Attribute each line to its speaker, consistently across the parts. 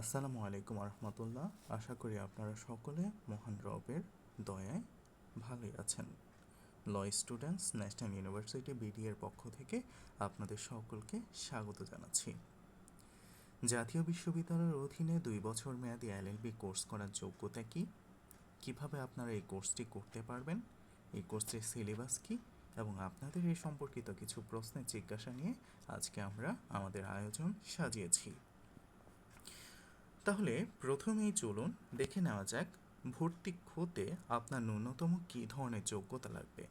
Speaker 1: আসসালামু আলাইকুম রহমতুল্লাহ আশা করি আপনারা সকলে মহান রবের দয়ায় ভালোই আছেন। Law students national university BD এর পক্ষ থেকে আপনাদের সকলকে স্বাগত জানাচ্ছি। জাতীয় বিশ্ববিদ্যালয়ের অধীনে দুই বছর মেয়াদী এলএলবি কোর্স করার যোগ্যতা কী? কীভাবে আপনারা এই কোর্সটি করতে পারবেন? এই কোর্সের সিলেবাস কী? এবং আপনাদের এই সম্পর্কিত কিছু প্রশ্নের জিজ্ঞাসা নিয়ে আজকে আমরা আমাদের আয়োজন সাজিয়েছি। তাহলে প্রথমেই চলুন দেখে নেওয়া যাক ভর্তি হতে আপনার ন্যূনতম কী ধরনের যোগ্যতা লাগবে।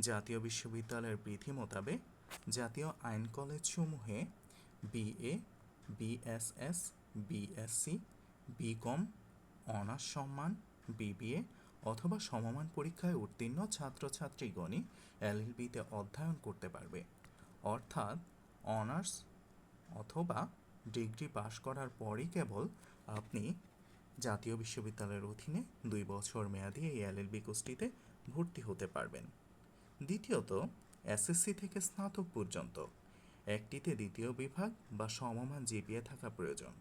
Speaker 1: জাতীয় বিশ্ববিদ্যালয়ের বিধি মোতাবেক জাতীয় আইন কলেজসমূহে BA BSS BSc BCom honours সম্মান বিবিএ অথবা সমমান পরীক্ষায় উত্তীর্ণ ছাত্রছাত্রীগণই এলএলবিতে অধ্যয়ন করতে পারবে। অর্থাৎ অনার্স অথবা ডিগ্রি পাশ করার পরই কেবল আপনি জাতীয় বিশ্ববিদ্যালয়ের অধীনে দুই বছর মেয়াদী এই এলএলবি কোর্সটিতে ভর্তি হতে পারবেন। দ্বিতীয়ত এসএসসি থেকে স্নাতক পর্যন্ত। একটিতে দ্বিতীয় বিভাগ বা সমমান জিপিএ থাকা প্রয়োজন।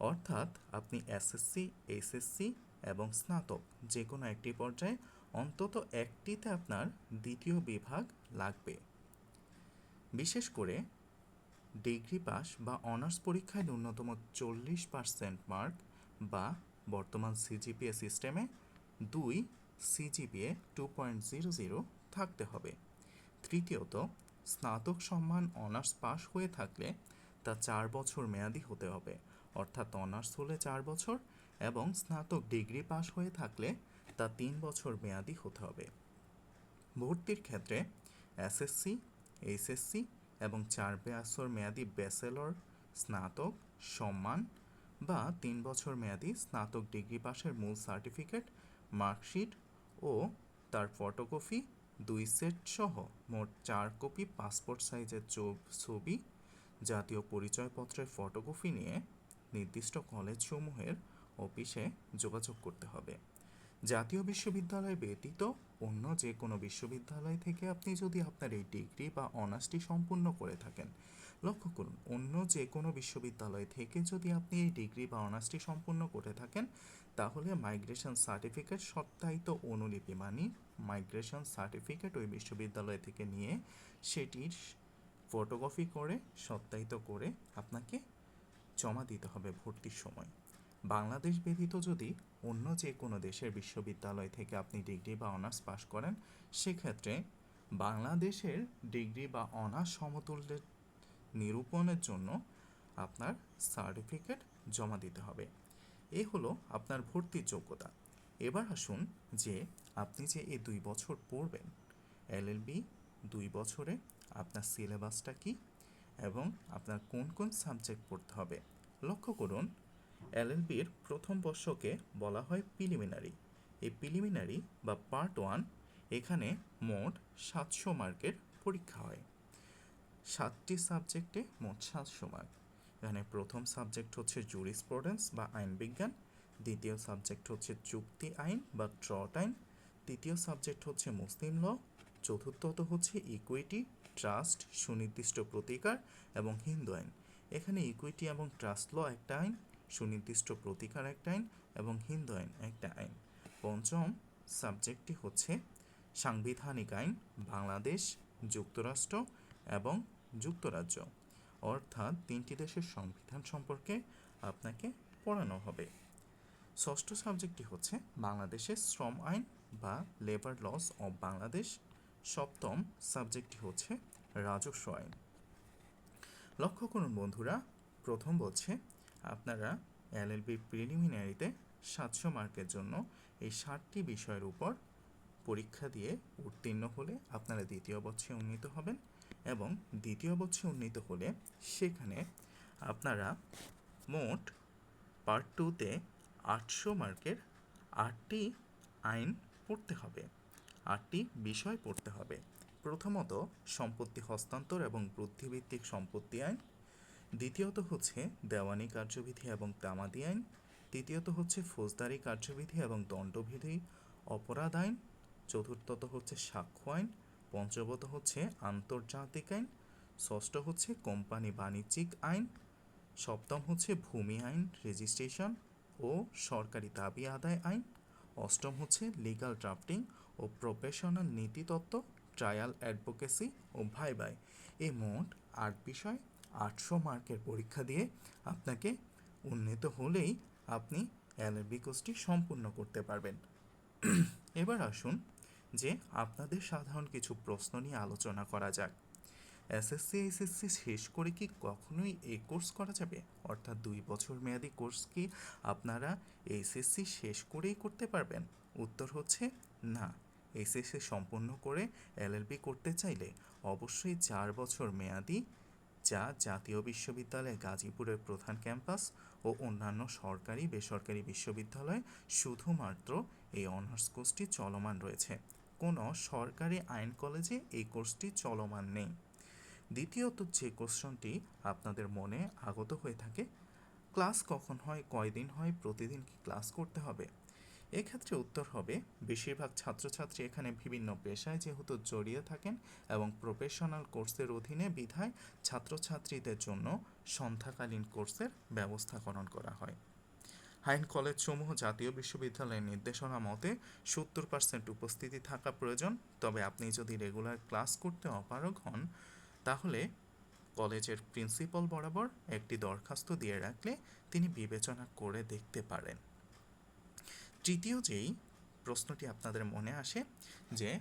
Speaker 1: অর্থাৎ আপনি এসএসসি এসএসসি এবং স্নাতক যে কোনো একটি পর্যায়ে অন্তত একটিতে আপনার দ্বিতীয় বিভাগ লাগবে। বিশেষ করে ডিগ্রি পাস বা অনার্স পরীক্ষায় ন্যূনতম চল্লিশ পার্সেন্ট মার্ক বা বর্তমান সিজিপিএ সিস্টেমে দুই CGPA two point zero zero থাকতে হবে। তৃতীয়ত, স্নাতক সম্মান অনার্স পাস হয়ে থাকলে তা চার বছর মেয়াদি হতে হবে, অর্থাৎ অনার্স হলে চার বছর এবং স্নাতক ডিগ্রি পাস হয়ে থাকলে তা তিন বছর মেয়াদি হতে হবে। ভর্তির ক্ষেত্রে এসএসসি, এইচএসসি এবং চার বছর মেয়াদি ব্যাচেলর, স্নাতক, সম্মান বা তিন বছর মেয়াদি স্নাতক ডিগ্রি পাশের মূল সার্টিফিকেট, মার্কশিট ও তার ফটোকপি, দুই সেট সহ মোট চার কপি পাসপোর্ট সাইজের ছবি, জাতীয় পরিচয়পত্রের ফটোকপি নিয়ে নির্দিষ্ট কলেজসমূহের অফিসে যোগাযোগ করতে হবে। জাতীয় বিশ্ববিদ্যালয় ব্যতীত অন্য যে কোনো বিশ্ববিদ্যালয় থেকে আপনি যদি আপনার এই ডিগ্রি বা অনার্সটি সম্পূর্ণ করে থাকেন, লক্ষ্য করুন, অন্য যে কোনো বিশ্ববিদ্যালয় থেকে যদি আপনি এই ডিগ্রি বা অনার্সটি সম্পূর্ণ করে থাকেন, তাহলে মাইগ্রেশন সার্টিফিকেট সত্যায়িত অনুলিপি মানে মাইগ্রেশন সার্টিফিকেট ওই বিশ্ববিদ্যালয় থেকে নিয়ে সেটির ফটোকপি করে সত্যায়িত করে আপনাকে জমা দিতে হবে ভর্তির সময়। বাংলাদেশ ব্যতীত যদি অন্য যে কোনো দেশের বিশ্ববিদ্যালয় থেকে আপনি ডিগ্রি বা অনার্স পাশ করেন, সেক্ষেত্রে বাংলাদেশের ডিগ্রি বা অনার্স সমতুল্যের নিরূপণের জন্য আপনার সার্টিফিকেট জমা দিতে হবে। এ হলো আপনার ভর্তির যোগ্যতা। এবার আসুন যে আপনি যে এই দুই বছর পড়বেন এলএলবি দুই বছরে আপনার সিলেবাসটা কী এবং আপনার কোন কোন সাবজেক্ট পড়তে হবে। লক্ষ্য করুন এলএলবির প্রথম বর্ষকে বলা হয় প্রিলিমিনারি। এই প্রিলিমিনারি বা পার্ট ওয়ান এখানে মোট সাতশো মার্কের পরীক্ষা হয়। সাতটি সাবজেক্টে মোট সাতশো মার্ক। এখানে প্রথম সাবজেক্ট হচ্ছে জুরিসপ্রুডেন্স বা আইন বিজ্ঞান, দ্বিতীয় সাবজেক্ট হচ্ছে চুক্তি আইন বা ট্রট আইন, তৃতীয় সাবজেক্ট হচ্ছে মুসলিম ল, চতুর্থত হচ্ছে ইকুইটি ট্রাস্ট সুনির্দিষ্ট প্রতিকার এবং হিন্দু আইন। এখানে ইকুইটি এবং ট্রাস্ট ল একটা আইন সুনির্দিষ্ট প্রতিকার একটা আইন এবং হিন্দু আইন একটা আইন। পঞ্চম সাবজেক্টটি হচ্ছে সাংবিধানিক আইন, বাংলাদেশ, যুক্তরাষ্ট্র এবং যুক্তরাজ্য। অর্থাৎ তিনটি দেশের সংবিধান সম্পর্কে আপনাকে পড়ানো হবে। ষষ্ঠ সাবজেক্টটি হচ্ছে বাংলাদেশের শ্রম আইন বা লেবার লস অব বাংলাদেশ। সপ্তম সাবজেক্টটি হচ্ছে রাজস্ব আইন। লক্ষ্য করুন বন্ধুরা, প্রথম বলছে আপনারা এলএলবি প্রিলিমিনারিতে সাতশো মার্কের জন্য এই ষাটটি বিষয়ের উপর পরীক্ষা দিয়ে উত্তীর্ণ হলে আপনারা দ্বিতীয় বছরে উন্নীত হবেন এবং দ্বিতীয় বছরে উন্নীত হলে সেখানে আপনারা মোট পার্ট টুতে আটশো মার্কের আটটি আইন পড়তে হবে, আটটি বিষয় পড়তে হবে। প্রথমত সম্পত্তি হস্তান্তর এবং বুদ্ধিভিত্তিক সম্পত্তি আইন দ্বিতীয়ত হচ্ছে দেওয়ানি কার্যবিধি এবং তামাদি আইন। তৃতীয়ত হচ্ছে ফৌজদারি কার্যবিধি এবং দণ্ডবিধি। অপরাধ আইন। চতুর্থত হচ্ছে সাক্ষ্য আইন। পঞ্চমত হচ্ছে আন্তর্জাতিক আইন। ষষ্ঠ হচ্ছে কোম্পানি বাণিজ্যিক আইন। সপ্তম হচ্ছে ভূমি আইন, রেজিস্ট্রেশন ও সরকারি দাবি আদায় আইন। অষ্টম হচ্ছে লিগ্যাল ড্রাফটিং ও প্রফেশনাল নীতিতত্ত্ব ট্রায়াল অ্যাডভোকেসি ও ভাই ভাই এই মোট আট বিষয়। আটশো মার্কের পরীক্ষা দিয়ে আপনাকে উন্নীত হলেই আপনি এলএলবি কোর্সটি সম্পূর্ণ করতে পারবেন। এবার আসুন যে আপনাদের সাধারণ কিছু প্রশ্ন নিয়ে আলোচনা করা যাক। এসএসসি এসএসসি শেষ করে কি কখনোই এই কোর্স করা যাবে? অর্থাৎ দুই বছর মেয়াদি কোর্স কি আপনারা এসএসসি শেষ করেই করতে পারবেন? উত্তর হচ্ছে না। এসএসসি সম্পূর্ণ করে এলএলবি করতে চাইলে অবশ্যই চার বছর মেয়াদি যা জাতীয় বিশ্ববিদ্যালয় গাজীপুরের প্রধান ক্যাম্পাস ও অন্যান্য সরকারি বেসরকারি বিশ্ববিদ্যালয়ে শুধুমাত্র এই অনার্স কোর্সটি চলমান রয়েছে। কোনো সরকারি আইন কলেজে এই কোর্সটি চলমান নেই। দ্বিতীয়ত, যে কোশ্চনটি আপনাদের মনে আগত হয়ে থাকে, ক্লাস কখন হয়, কয়দিন হয়, প্রতিদিন কি ক্লাস করতে হবে? এক্ষেত্রে উত্তর হবে, বেশিরভাগ ছাত্রছাত্রী এখানে বিভিন্ন পেশায় যেহেতু জড়িয়ে থাকেন এবং প্রফেশনাল কোর্সের অধীনে বিধায় ছাত্রছাত্রীদের জন্য সন্ধ্যাকালীন কোর্সের ব্যবস্থাকরণ করা হয়। আইন কলেজসমূহ জাতীয় বিশ্ববিদ্যালয়ের নির্দেশনা মতে সত্তর পার্সেন্ট উপস্থিতি থাকা প্রয়োজন, তবে আপনি যদি রেগুলার ক্লাস করতে অপারগ হন, তাহলে কলেজের প্রিন্সিপাল বরাবর একটি দরখাস্ত দিয়ে রাখলে তিনি বিবেচনা করে দেখতে পারেন। তৃতীয় যেই প্রশ্নটি আপনাদের মনে আসে যে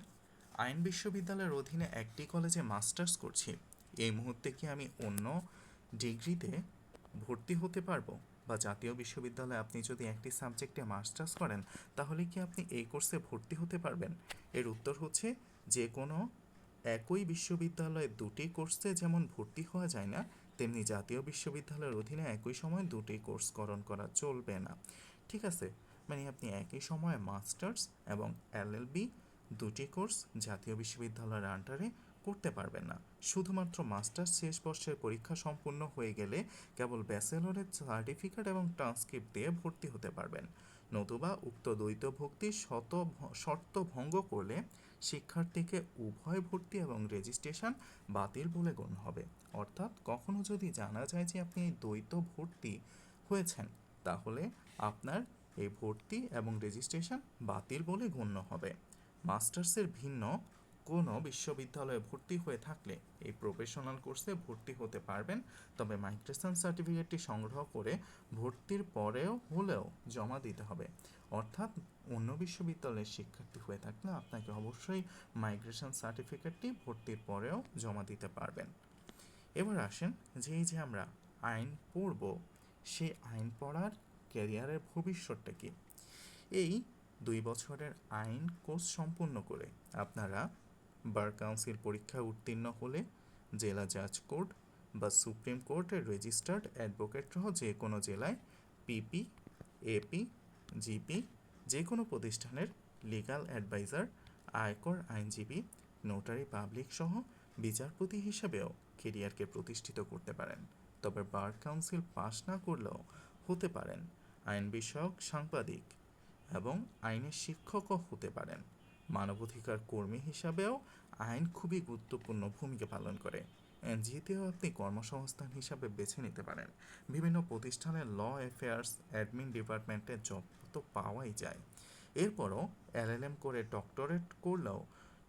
Speaker 1: আইন বিশ্ববিদ্যালয়ের অধীনে একটি কলেজে মাস্টার্স করছি, এই মুহূর্তে কি আমি অন্য ডিগ্রিতে ভর্তি হতে পারব? বা জাতীয় বিশ্ববিদ্যালয়ে আপনি যদি একটি সাবজেক্টে মাস্টার্স করেন, তাহলে কি আপনি এই কোর্সে ভর্তি হতে পারবেন? এর উত্তর হচ্ছে যে কোনো একই বিশ্ববিদ্যালয়ে দুটি কোর্সে যেমন ভর্তি হওয়া যায় না, তেমনি জাতীয় বিশ্ববিদ্যালয়ের অধীনে একই সময় দুটি কোর্স করণ করা চলবে না। ঠিক আছে? মানে আপনি একই সময়ে মাস্টার্স এবং এলএলবি দুটি কোর্স জাতীয় বিশ্ববিদ্যালয়ের আন্ডারে করতে পারবেন না। শুধুমাত্র মাস্টার্স শেষ বর্ষের পরীক্ষা সম্পূর্ণ হয়ে গেলে কেবল ব্যাচেলরের সার্টিফিকেট এবং ট্রান্সক্রিপ্ট দিয়ে ভর্তি হতে পারবেন। নতুবা উক্ত দ্বৈত ভক্তি শত শর্ত ভঙ্গ করলে শিক্ষার্থীকে উভয় ভর্তি এবং রেজিস্ট্রেশন বাতিল বলে গণ্য হবে। অর্থাৎ কখনো যদি জানা যায় যে আপনি দ্বৈত ভর্তি হয়েছেন, তাহলে আপনার এই ভর্তি এবং রেজিস্ট্রেশন বাতিল বলে গণ্য হবে। মাস্টার্সের ভিন্ন কোনো বিশ্ববিদ্যালয়ে ভর্তি হয়ে থাকলে এই প্রফেশনাল কোর্সে ভর্তি হতে পারবেন, তবে মাইগ্রেশন সার্টিফিকেটটি সংগ্রহ করে ভর্তির পরেও হলেও জমা দিতে হবে। অর্থাৎ অন্য বিশ্ববিদ্যালয়ের শিক্ষার্থী হয়ে থাকলে আপনাকে অবশ্যই মাইগ্রেশন সার্টিফিকেটটি ভর্তির পরেও জমা দিতে পারবেন। এবার আসেন যে যে আমরা আইন পড়ব সেই আইন পড়ার ক্যারিয়ারের ভবিষ্যৎটা কী? এই দুই বছরের আইন কোর্স সম্পূর্ণ করে আপনারা বার কাউন্সিল পরীক্ষা উত্তীর্ণ হলে জেলা জাজ কোর্ট বা সুপ্রিম কোর্টের রেজিস্টার্ড অ্যাডভোকেট সহ যে কোনো জেলায় পিপি, এপি, জিপি, যে কোনো প্রতিষ্ঠানের লিগ্যাল অ্যাডভাইজার, আয়কর আইনজীবী, নোটারি পাবলিক সহ বিচারপতি হিসেবেও কেরিয়ারকে প্রতিষ্ঠিত করতে পারেন। তবে বার কাউন্সিল পাশ না করলেও হতে পারেন। আইন বিষয়ক সাংবাদিক এবং আইনের শিক্ষকও হতে পারেন। মানবাধিকার কর্মী হিসাবেও আইন খুবই গুরুত্বপূর্ণ ভূমিকা পালন করে। এনজিওতেও আপনি কর্মসংস্থান হিসাবে বেছে নিতে পারেন। বিভিন্ন প্রতিষ্ঠানের ল অ্যাফেয়ার্স, অ্যাডমিন ডিপার্টমেন্টে জব তো পাওয়াই যায়। এরপরও এলএলএম করে ডক্টরেট করলেও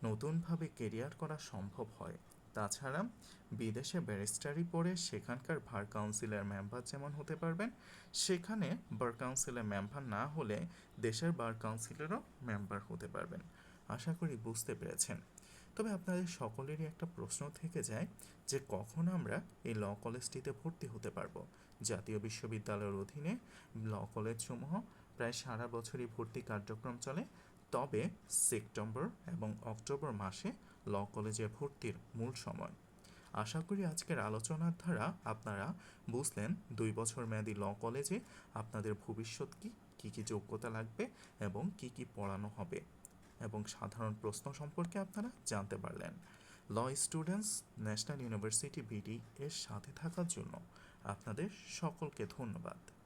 Speaker 1: নতুনভাবে কেরিয়ার করা সম্ভব হয়। তাছাড়া বিদেশে ব্যারিস্টারি পড়ে সেখানকার ভার কাউন্সিলের মেম্বার যেমন হতে পারবেন, সেখানে বার কাউন্সিলের মেম্বার না হলে দেশের বার কাউন্সিলেরও মেম্বার হতে পারবেন। আশা করি বুঝতে পেরেছেন। তবে আপনাদের সকলেরই একটা প্রশ্ন থেকে যায় যে কখন আমরা এই ল কলেজটিতে ভর্তি হতে পারব? জাতীয় বিশ্ববিদ্যালয়ের অধীনে ল কলেজসমূহ প্রায় সারা বছরই ভর্তি কার্যক্রম চলে। তবে সেপ্টেম্বর এবং অক্টোবর মাসে ল কলেজে ভর্তির মূল সময়। আশা করি আজকের আলোচনার দ্বারা আপনারা বুঝলেন। দুই বছর মেয়াদী ল কলেজে আপনাদের ভবিষ্যৎ কী? কী কী যোগ্যতা লাগবে? এবং কি কি পড়ানো হবে? এবং সাধারণ প্রশ্ন সম্পর্কে আপনারা জানতে পারলেন। Law students national university BD এর সাথে থাকার জন্য আপনাদের সকলকে ধন্যবাদ।